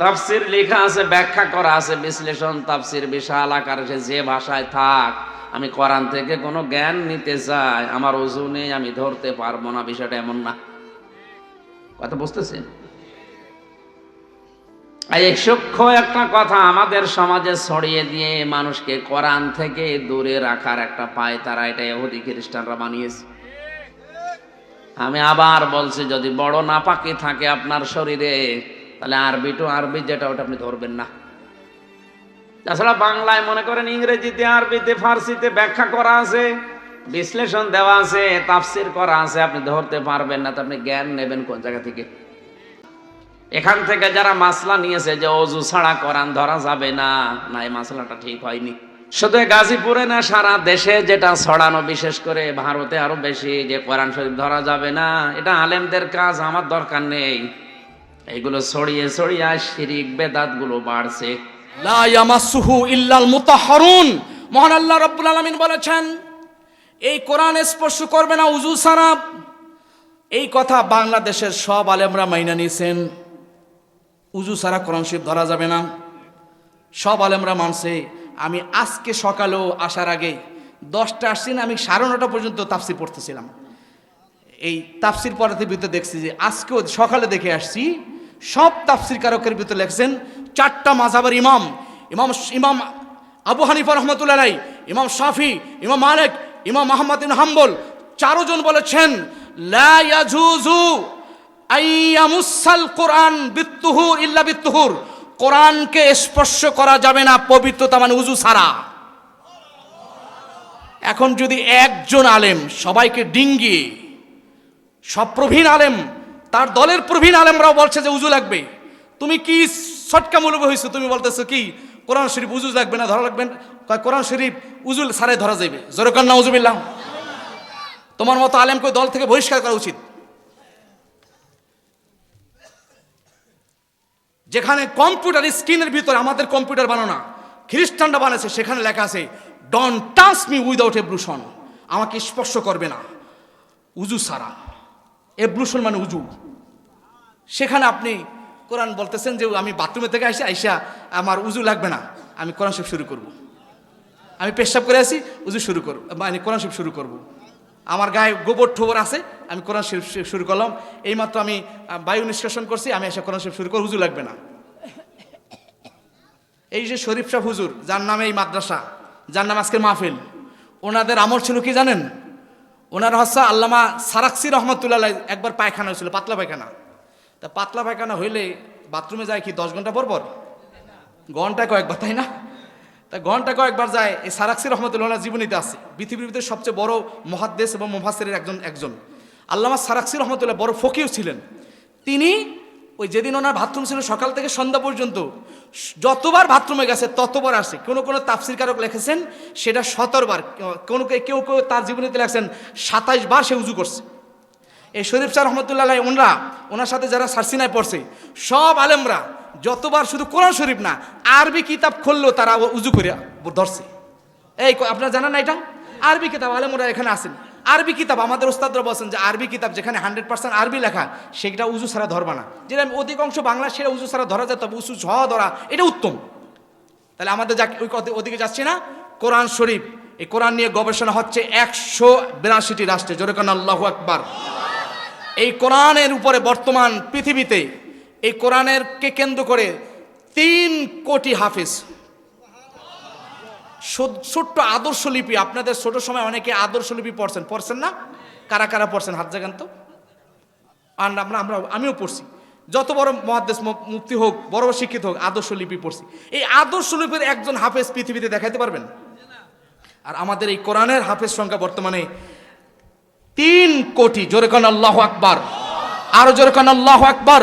তাফসির লেখা আছে, ব্যাখ্যা করা আছে, বিশ্লেষণ, তাফসির বিশাল আকারে যে ভাষায় থাক, আমি কোরআন থেকে কোনো জ্ঞান নিতে চাই, আমার ওজু নেই, আমি ধরতে পারব না, বিষয়টা এমন না। কথা বুঝতেছেন? সূক্ষ্ম একটা কথা আমাদের সমাজে ছড়িয়ে দিয়ে মানুষকে কোরআন থেকে দূরে রাখার একটা পায় তারা, এটা ইহুদি খ্রিস্টানরা বানিয়েছে। আমি আবার বলছি, যদি বড় নাপাকি থাকে আপনার শরীরে তাহলে আরবি টু আরবি যেটা, ওটা আপনি ধরবেন না। তাছাড়া বাংলায় মনে করেন ইংরেজিতে, আরবিতে, ফার্সিতে ব্যাখ্যা করা আছে, বিশ্লেষণ দেওয়া আছে, তাফসির করা আছে, আপনি ধরতে পারবেন না, তো আপনি জ্ঞান নেবেন কোন জায়গা থেকে? এখান থেকে যারা মাসলা নিয়েছে যে অজু ছাড়া কোরআন ধরা যাবে না না, এই মাসলাটা ঠিক হয়নি। শুধু গাজীপুরে না, সারা দেশে যেটা ছড়ানো, বিশেষ করে ভারতে আরও বেশি যে কোরআন শরীফ ধরা যাবে না, এটা আলেমদের কাজ, আমার দরকার নেই। এইগুলো ছড়িয়ে ছড়িয়ে শিরিক বেদাতগুলো বাড়ছে। লা ইয়ামাসসুহু ইল্লাল মুতাহহারুন মহান আল্লাহ রাব্বুল আলামিন বলেছেন, এই কোরআন স্পর্শ করবে না উজু ছাড়া। এই কথা বাংলাদেশের সব আলেমরা মাইনা নিয়েছেন। উজু ছাড়া কোরআন শরীফ ধরা যাবে না। সব আলেমরা মানছে, আমি আজকে সকালেও আসার আগে দশটা আসছি আমি সাড়ে নটা পর্যন্ত তাফসির পড়তেছিলাম। এই তাফসির পড়াতে দেখছি যে আজকেও সকালে দেখে আসছি সব তাফসির কারকের ভিতরে লেখছেন চারটা মাঝাবের ইমাম। ইমাম ইমাম আবু হানিফা রহমতুল্লাহ আলাই, ইমাম শাফি ইমাম মালিক ইমাম মাহমদ ইন হাম্বল চারজন বলেছেন কোরআন বিত্তুহুর ইল্লা বিত্তুহুর। কোরআনকে স্পর্শ করা যাবে না পবিত্রতা মানে উজু ছাড়া। এখন যদি একজন আলেম সবাইকে ডিঙ্গিয়ে সব প্রবীণ আলেম তার দলের প্রবীণ আলেমরাও বলছে যে, উজু লাগবে। তুমি কি সটকামূলক হয়েছো তুমি বলতেছো কি, কোরআন শরীফ উজু লাগবে না, ধরা লাগবে কোরআন শরীফ উজুল সারে ধরা যাবে জোরকান না উজুবিল্লাহ তোমার মতো আলেমকে দল থেকে বহিষ্কার করা উচিত। যেখানে কম্পিউটার স্ক্রিনের ভিতরে আমাদের কম্পিউটার বানানো খ্রিস্টানরা বানাচ্ছে সেখানে লেখা আছে don't touch me without ablution আমাকে স্পর্শ করবে না। উজু সারা এব্লুশন মানে উজু। সেখানে আপনি কোরআন বলতেছেন যে আমি বাথরুমে থেকে আসি, আইসা আমার উজু লাগবে না। আমি কোরআন শরীফ শুরু করব। আমি পেশাব করে আসি, উজু শুরু করব মানে কোরআন শরীফ শুরু করব। আমার গায়ে গোবর ঠোবর আছে, আমি কোরআন শরীফ শু- শুরু করলাম। এইমাত্র আমি বায়ু নিষ্কাশন করছি, আমি এসে কোরআন শরীফ শুরু করে উজু লাগবে না। এই যে শরীফ শাহ হুজুর, যার নামে এই মাদ্রাসা, যার নাম আজকের মাহফিল, ওনাদের আমল ছিল কি জানেন? ওনার হচ্ছে আল্লামা সারাক্সি রহমতুল্লাহ একবার পায়খানা হয়েছিল, পাতলা পায়খানা। তা পাতলা পায়খানা হইলে বাথরুমে যায় কি দশ ঘণ্টা পর পর ঘণ্টা কয়েকবার, তাই না? তা ঘণ্টা কয়েকবার যায়, এই সারাক্সি রহমতুল্লাহ জীবনীতে আছে। পৃথিবীর ভিতরে সবচেয়ে বড় মহাদ্দেশ এবং মুফাসসিরের একজন একজন। আল্লামা সারাক্সি রহমতুল্লাহ বড় ফকিও ছিলেন। তিনি ওই যেদিন ওনার বাথরুম ছিল সকাল থেকে সন্ধ্যা পর্যন্ত, যতবার বাথরুমে গেছে ততবার আসে কোনো কোনো তাফসির কারক লিখেছেন, সেটা সতেরোবার কোনো কেউ কেউ তার জীবনীতে লেখছেন, সাতাইশ বার সে উজু করছে। এই শরীফ স্যার রহমতুল্লাহ ওনরা, ওনার সাথে যারা সারসিনায় পড়ছে, সব আলেমরা যতবার শুধু কোরআন শরীফ না, আরবি কিতাব খুললেও তারা উজু করে ধরছে। এই আপনারা জানেন না এটা? আরবি কিতাব, আলেমরা এখানে আসেন আরবি কিতাব, আমাদের ওস্তাদরা বলছেন যে আরবি কিতাব যেখানে হান্ড্রেড পার্সেন্ট আরবি লেখা, সেটা উজু ছাড়া ধরবা না। যেটা অধিকাংশ বাংলা সেটা উজু ছাড়া ধরা যায়, তবে উজু ঝ ধরা, এটা উত্তম। তাহলে আমাদের যা ওই ওদিকে যাচ্ছে না। কোরআন শরীফ, এই কোরআন নিয়ে গবেষণা হচ্ছে একশো বিরাশিটি রাষ্ট্রে জোরেকান আল্লাহ আকবার। এই কোরআনের উপরে বর্তমান পৃথিবীতে, এই কোরআনের কে কেন্দ্র করে তিন কোটি হাফিজ। ছোট্ট আদর্শ লিপি, আপনাদের ছোট সময় অনেকে আদর্শ লিপি পড়ছেন। পড়ছেন না? কারা কারা পড়ছেন? হাত জাগান তো। আর আমরা আমরা আমিও পড়ছি। যত বড় মহাদেশ মুক্তি হোক, বড় বড় শিক্ষিত হোক, আদর্শ লিপি পড়ছি। এই আদর্শ লিপির একজন হাফেজ পৃথিবীতে দেখাতে পারবেন? আর আমাদের এই কোরআনের হাফেজ সংখ্যা বর্তমানে তিন কোটি জোরে কান আল্লাহ আকবার। আরও জোরে কান আল্লাহ আকবার।